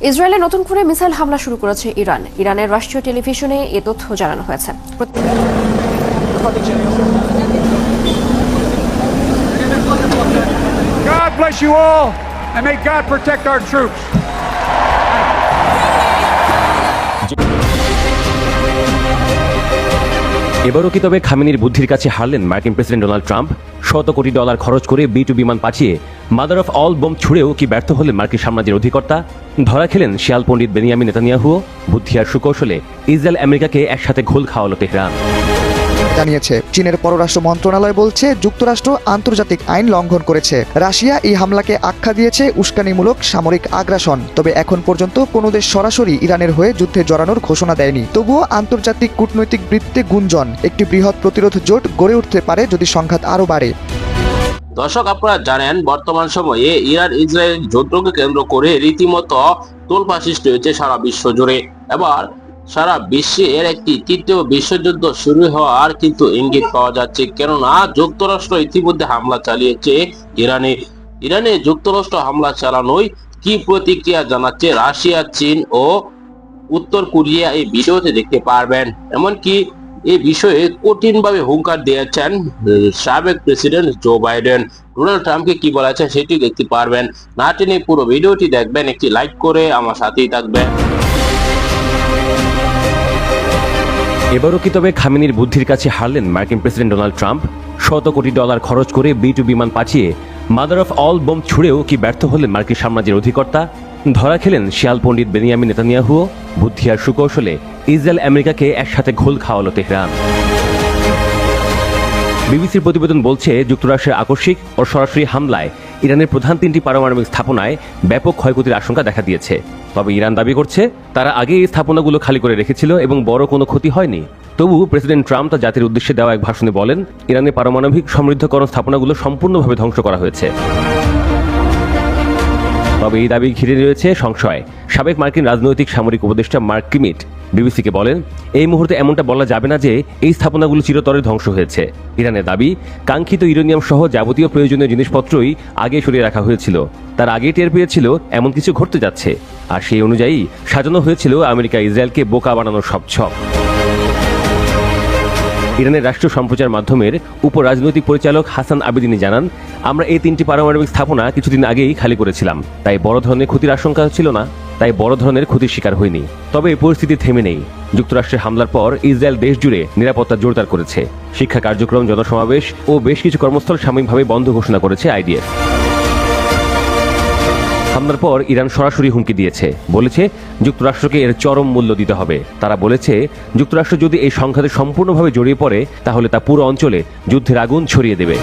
ইসরায়েলে নতুন করে মিসাইল হামলা শুরু করেছে ইরান ইরানের রাষ্ট্রীয় টেলিভিশনে এ তথ্য জানানো হয়েছে and may God protect our troops. এবারও কি তবে খামিনির বুদ্ধির কাছে হারলেন মার্কিন প্রেসিডেন্ট ডোনাল্ড ট্রাম্প? শত কোটি ডলার খরচ করে বি টু বিমান পাঠিয়ে মাদার অফ অল বোম ছুড়েও কি ব্যর্থ হলেন মার্কিন সাম্রাজ্যের অধিকর্তা? ধরা খেলেন শিয়াল পণ্ডিত বেনিয়ামি নেতানিয়াহুও বুদ্ধি আর সুকৌশলে ইসরায়েল আমেরিকাকে একসাথে ঘোল খাওয়ালো তেহরান। জানিয়েছে। চীনের পররাষ্ট্র মন্ত্রণালয় বলছে, যুক্তরাষ্ট্র আন্তর্জাতিক আইন লঙ্ঘন করেছে। রাশিয়া এই হামলাকে আখ্যা দিয়েছে উস্কানিমূলক সামরিক আগ্রাসন। তবে এখন পর্যন্ত কোনো দেশ সরাসরি ইরানের হয়ে যুদ্ধে জড়ানোর ঘোষণা দেয়নি। তবুও আন্তর্জাতিক কূটনৈতিক বৃত্তে গুঞ্জন, একটি বৃহৎ প্রতিরোধ জোট গড়ে উঠতে পারে যদি সংঘাত আরও বাড়ে। দর্শক, আপনারা জানেন, বর্তমান সময়ে ইরান ইসরায়েল যুদ্ধকে কেন্দ্র করে রীতিমতো তোলপা সৃষ্টি হয়েছে সারা বিশ্ব জুড়ে। এবার সারা বিশ্বের একটি তৃতীয় বিশ্বযুদ্ধ শুরু হওয়ার কিন্তু ইঙ্গিত পাওয়া যাচ্ছে। কেননা, যুক্তরাষ্ট্র ইতিমধ্যে হামলা চালিয়েছে ইরানে। ইরানে যুক্তরাষ্ট্র হামলা চালানোয় কি প্রতিক্রিয়া জানাচ্ছে রাশিয়া, চীন ও উত্তর কোরিয়া এই ভিডিওতে দেখতে পারবেন। এমনকি এই বিষয়ে কঠিনভাবে হুঙ্কার দিয়েছেন সাবেক প্রেসিডেন্ট জো বাইডেন। ডোনাল্ড ট্রাম্পকে কি বলেছেন সেটি দেখতে পারবেন। না টেনে পুরো ভিডিওটি দেখবেন, একটি লাইক করে আমার সাথেই থাকবেন। এবারও কি তবে খামিনির বুদ্ধির কাছে হারলেন মার্কিন প্রেসিডেন্ট ডোনাল্ড ট্রাম্প? শত কোটি ডলার খরচ করে বি টু বিমান পাঠিয়ে মাদার অফ অল বোম ছুড়েও কি ব্যর্থ হলেন মার্কিন সাম্রাজ্যের অধিকর্তা? ধরা খেলেন শিয়াল পণ্ডিত বেনিয়ামি নেতানিয়াহুও। বুদ্ধি আর সুকৌশলে ইসরায়েল আমেরিকাকে একসাথে ঘোল খাওয়ালো তেহরান। বিবিসির প্রতিবেদন বলছে যুক্তরাষ্ট্রের আকস্মিক ও সরাসরি হামলায় ইরানের প্রধান তিনটি পারমাণবিক স্থাপনায় ব্যাপক ক্ষয়ক্ষতির আশঙ্কা দেখা দিয়েছে। তবে ইরান দাবি করছে, তারা আগে এই স্থাপনাগুলো খালি করে রেখেছিল এবং বড় কোনো ক্ষতি হয়নি। তবু প্রেসিডেন্ট ট্রাম্প তা জাতির উদ্দেশ্যে দেওয়া এক ভাষণে বলেন ইরানের পারমাণবিক সমৃদ্ধকরণ স্থাপনাগুলো সম্পূর্ণভাবে ধ্বংস করা হয়েছে। তবে এই দাবি ঘিরে রয়েছে সংশয়। সাবেক মার্কিন রাজনৈতিক সামরিক উপদেষ্টা মার্ক কিমিট বিবিসিকে বলেন, এই মুহূর্তে এমনটা বলা যাবে না যে এই স্থাপনাগুলো চিরতরে ধ্বংস হয়েছে। ইরানের দাবি, কাঙ্ক্ষিত ইউরেনিয়াম সহ যাবতীয় প্রয়োজনীয় জিনিসপত্রই আগে সরিয়ে রাখা হয়েছিল। তার আগে টের পেয়েছিল এমন কিছু ঘটতে যাচ্ছে। আর সেই অনুযায়ী সাজানো হয়েছিল আমেরিকা ইসরায়েলকে বোকা বানানোর সব ছক। ইরানের রাষ্ট্রীয় সম্প্রচার মাধ্যমের উপরাজনৈতিক পরিচালক হাসান আবেদিনী জানান, আমরা এই তিনটি পারমাণবিক স্থাপনা কিছুদিন আগেই খালি করেছিলাম। তাই বড় ধরনের ক্ষতির আশঙ্কা ছিল না, তাই বড় ধরনের ক্ষতির শিকার হয়নি। তবে এই পরিস্থিতি থেমে নেই। যুক্তরাষ্ট্রের হামলার পর ইসরায়েল দেশ জুড়ে নিরাপত্তা জোরদার করেছে। শিক্ষা কার্যক্রম, জনসমাবেশ ও বেশ কিছু কর্মস্থল সাময়িকভাবে বন্ধ ঘোষণা করেছে আইডিএফ। হামলার পর ইরান সরাসরি হুমকি দিয়েছে। বলেছে, যুক্তরাষ্ট্রকে এর চরম মূল্য দিতে হবে। তারা বলেছে, যুক্তরাষ্ট্র যদি এই সংঘাতে সম্পূর্ণভাবে জড়িয়ে পড়ে, তাহলে তা পুরো অঞ্চলে যুদ্ধের আগুন ছড়িয়ে দেবে।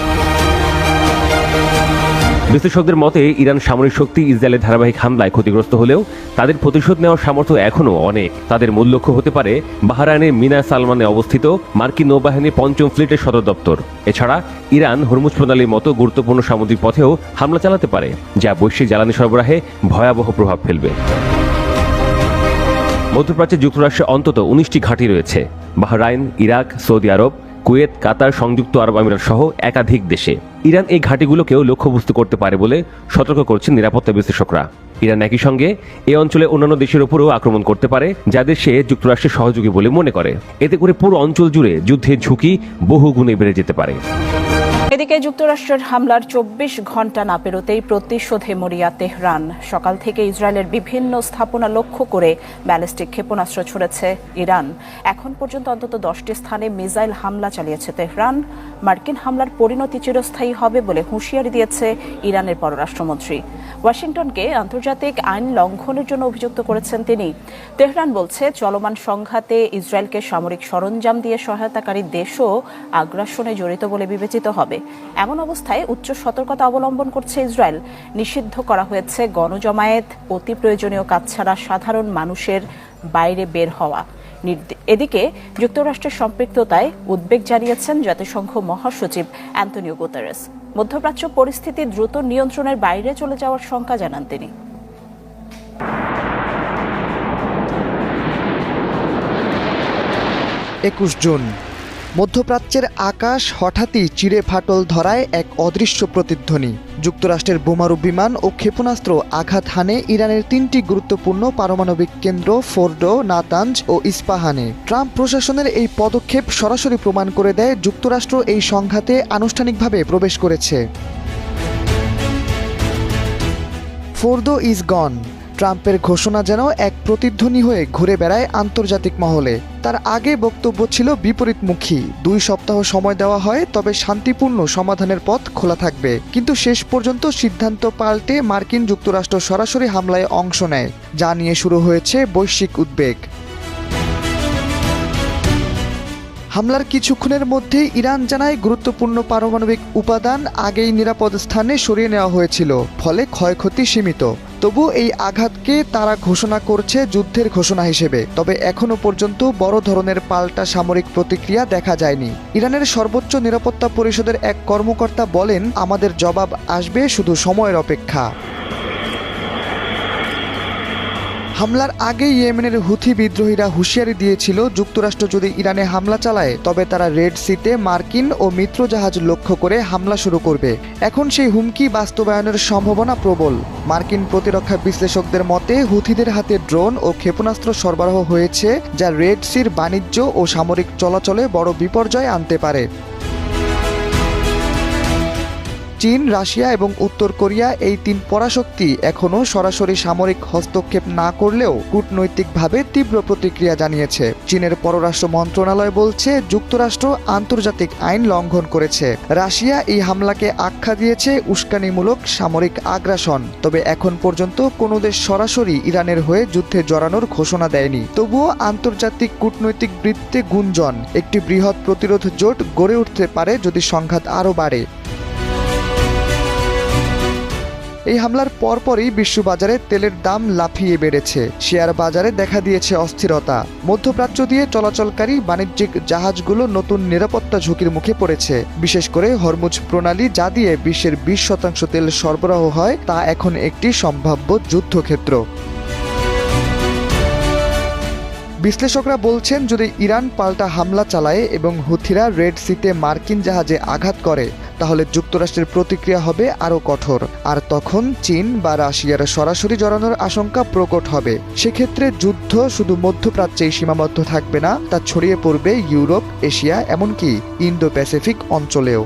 বিশ্লেষকদের মতে, ইরান সামরিক শক্তি ইসরায়েলের ধারাবাহিক হামলায় ক্ষতিগ্রস্ত হলেও তাদের প্রতিশোধ নেওয়ার সামর্থ্য এখনও অনেক। তাদের মূল লক্ষ্য হতে পারে বাহরাইনের মিনা সালমানে অবস্থিত মার্কিন নৌবাহিনীর পঞ্চম ফ্লিটের সদর দপ্তর। এছাড়া ইরান হরমুজ প্রণালীর মতো গুরুত্বপূর্ণ সামুদ্রিক পথেও হামলা চালাতে পারে, যা বৈশ্বিক জ্বালানি সরবরাহে ভয়াবহ প্রভাব ফেলবে। মধ্যপ্রাচ্যে যুক্তরাষ্ট্রে অন্তত উনিশটি ঘাঁটি রয়েছে, বাহরাইন, ইরাক, সৌদি আরব কুয়েত, কাতার, সংযুক্ত আরব আমিরাত সহ একাধিক দেশে। ইরান এই ঘাঁটিগুলোকেও লক্ষ্যবস্তু করতে পারে বলে সতর্ক করছেন নিরাপত্তা বিশ্লেষকরা। ইরান একই সঙ্গে এ অঞ্চলে অন্যান্য দেশের উপরেও আক্রমণ করতে পারে যাদের সে যুক্তরাষ্ট্রের সহযোগী বলে মনে করে। এতে করে পুরো অঞ্চল জুড়ে যুদ্ধের ঝুঁকি বহু গুণে বেড়ে যেতে পারে। এদিকে যুক্তরাষ্ট্রের হামলার চব্বিশ ঘণ্টা না পেরোতেই প্রতিশোধে মরিয়া তেহরান। সকাল থেকে ইসরায়েলের বিভিন্ন স্থাপনা লক্ষ্য করে ব্যালিস্টিক ক্ষেপণাস্ত্র ছুড়েছে ইরান। এখন পর্যন্ত অন্তত দশটি স্থানে মিসাইল হামলা চালিয়েছে তেহরান। মার্কিন হামলার পরিণতি চিরস্থায়ী হবে বলে হুঁশিয়ারি দিয়েছে ইরানের পররাষ্ট্রমন্ত্রী। ওয়াশিংটনকে আন্তর্জাতিক আইন লঙ্ঘনের জন্য অভিযুক্ত করেছেন তিনি। তেহরান বলছে, চলমান সংঘাতে ইসরায়েলকে সামরিক সরঞ্জাম দিয়ে সহায়তাকারী দেশও আগ্রাসনে জড়িত বলে বিবেচিত হবে। এমন অবস্থায় উচ্চ সতর্কতা অবলম্বন করছে ইসরায়েল। নিষিদ্ধ করা হয়েছে গণজমায়েত, অতি প্রয়োজনীয় কাজ ছাড়া সাধারণ মানুষের বাইরে বের হওয়া। এদিকে যুক্তরাষ্ট্রের সম্পৃক্ততায় উদ্বেগ জানিয়েছেন জাতিসংঘ মহাসচিব অ্যান্তনিও গুতেরেস। মধ্যপ্রাচ্য পরিস্থিতি দ্রুত নিয়ন্ত্রণের বাইরে চলে যাওয়ার শঙ্কা জানান তিনি। একুশ জুন মধ্যপ্রাচ্যের আকাশ হঠাৎই চিরে ফাটল ধরায় এক অদৃশ্য প্রতিধ্বনি। যুক্তরাষ্ট্রের বোমারু বিমান ও ক্ষেপণাস্ত্র আঘাত হানে ইরানের তিনটি গুরুত্বপূর্ণ পারমাণবিক কেন্দ্র ফোর্ডো, নাতাঞ্জ ও ইস্পাহানে। ট্রাম্প প্রশাসনের এই পদক্ষেপ সরাসরি প্রমাণ করে দেয় যুক্তরাষ্ট্র এই সংঘাতে আনুষ্ঠানিকভাবে প্রবেশ করেছে। Fordow is gone. ট্রাম্পের ঘোষণা যেন এক প্রতিধ্বনি হয়ে ঘুরে বেড়ায় আন্তর্জাতিক মহলে। তার আগে বক্তব্য ছিল বিপরীতমুখী। দুই সপ্তাহ সময় দেওয়া হয়, তবে শান্তিপূর্ণ সমাধানের পথ খোলা থাকবে। কিন্তু শেষ পর্যন্ত সিদ্ধান্ত পাল্টে মার্কিন যুক্তরাষ্ট্র সরাসরি হামলায় অংশ নেয়, যা নিয়ে শুরু হয়েছে বৈশ্বিক উদ্বেগ। হামলার কিছুক্ষণের মধ্যে ইরান জানায় গুরুত্বপূর্ণ পারমাণবিক উপাদান আগেই নিরাপদ স্থানে সরিয়ে নেওয়া হয়েছিল, ফলে ক্ষয়ক্ষতি সীমিত। তবু এই আঘাতকে তারা ঘোষণা করছে যুদ্ধের ঘোষণা হিসেবে, তবে এখনও পর্যন্ত বড় ধরনের পাল্টা সামরিক প্রতিক্রিয়া দেখা যায়নি। ইরানের সর্বোচ্চ নিরাপত্তা পরিষদের এক কর্মকর্তা বলেন, আমাদের জবাব আসবে শুধু সময়ের অপেক্ষা। হামলার আগে ইয়েমেনের হুথি বিদ্রোহীরা হুঁশিয়ারি দিয়েছিল, যুক্তরাষ্ট্র যদি ইরানে হামলা চালায়, তবে তারা রেড সিতে মার্কিন ও মিত্র জাহাজ লক্ষ্য করে হামলা শুরু করবে। এখন সেই হুমকি বাস্তবায়নের সম্ভাবনা প্রবল। মার্কিন প্রতিরক্ষা বিশ্লেষকদের মতে, হুথিদের হাতে ড্রোন ও ক্ষেপণাস্ত্র সরবরাহ হয়েছে, যা রেড সির বাণিজ্য ও সামরিক চলাচলে বড় বিপর্যয় আনতে পারে। চীন, রাশিয়া এবং উত্তর কোরিয়া এই তিন পরাশক্তি এখনও সরাসরি সামরিক হস্তক্ষেপ না করলেও কূটনৈতিকভাবে তীব্র প্রতিক্রিয়া জানিয়েছে। চীনের পররাষ্ট্র মন্ত্রণালয় বলছে, যুক্তরাষ্ট্র আন্তর্জাতিক আইন লঙ্ঘন করেছে। রাশিয়া এই হামলাকে আখ্যা দিয়েছে উস্কানিমূলক সামরিক আগ্রাসন। তবে এখন পর্যন্ত কোনো দেশ সরাসরি ইরানের হয়ে যুদ্ধে জড়ানোর ঘোষণা দেয়নি। তবুও আন্তর্জাতিক কূটনৈতিক বৃত্তে গুঞ্জন, একটি বৃহৎ প্রতিরোধ জোট গড়ে উঠতে পারে যদি সংঘাত আরও বাড়ে। এই হামলার পরপরই বিশ্ববাজারে তেলের দাম লাফিয়ে বেড়েছে। শেয়ার বাজারে দেখা দিয়েছে অস্থিরতা। মধ্যপ্রাচ্য দিয়ে চলাচলকারী বাণিজ্যিক জাহাজগুলো নতুন নিরাপত্তা ঝুঁকির মুখে পড়েছে। বিশেষ করে হরমুজ প্রণালী যা দিয়ে বিশ্বের বিশ শতাংশ তেল সরবরাহ হয়, তা এখন একটি সম্ভাব্য যুদ্ধক্ষেত্র। বিশ্লেষকরা বলছেন, যদি ইরান পাল্টা হামলা চালায় এবং হুথিরা রেড সিতে মার্কিন জাহাজে আঘাত করে তাহলে যুক্তরাষ্ট্রের প্রতিক্রিয়া হবে আরও কঠোর। আর তখন চীন বা রাশিয়ার সরাসরি জড়ানোর আশঙ্কা প্রকট হবে। সেক্ষেত্রে যুদ্ধ শুধু মধ্যপ্রাচ্যেই সীমাবদ্ধ থাকবে না, তা ছড়িয়ে পড়বে ইউরোপ, এশিয়া, এমনকি ইন্দো প্যাসিফিক অঞ্চলেও।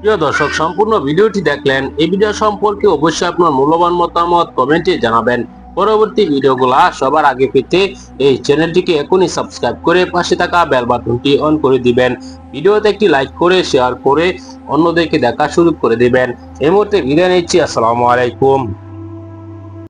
প্রিয় দর্শক, সম্পূর্ণ ভিডিওটি দেখলেন এই ভিডিও সম্পর্কে অবশ্যই আপনার মূল্যবান মতামত কমেন্টে জানাবেন। পরবর্তী ভিডিওগুলা সবার আগে পেতে এই চ্যানেলটিকে এখনই সাবস্ক্রাইব করে পাশে থাকা বেল বাটনটি অন করে দিবেন। ভিডিওতে একটি লাইক করে শেয়ার করে অন্যদেরকে দেখা শুরু করে দিবেন। এই মুহূর্তে বিদায় নিচ্ছি। আসসালামু আলাইকুম।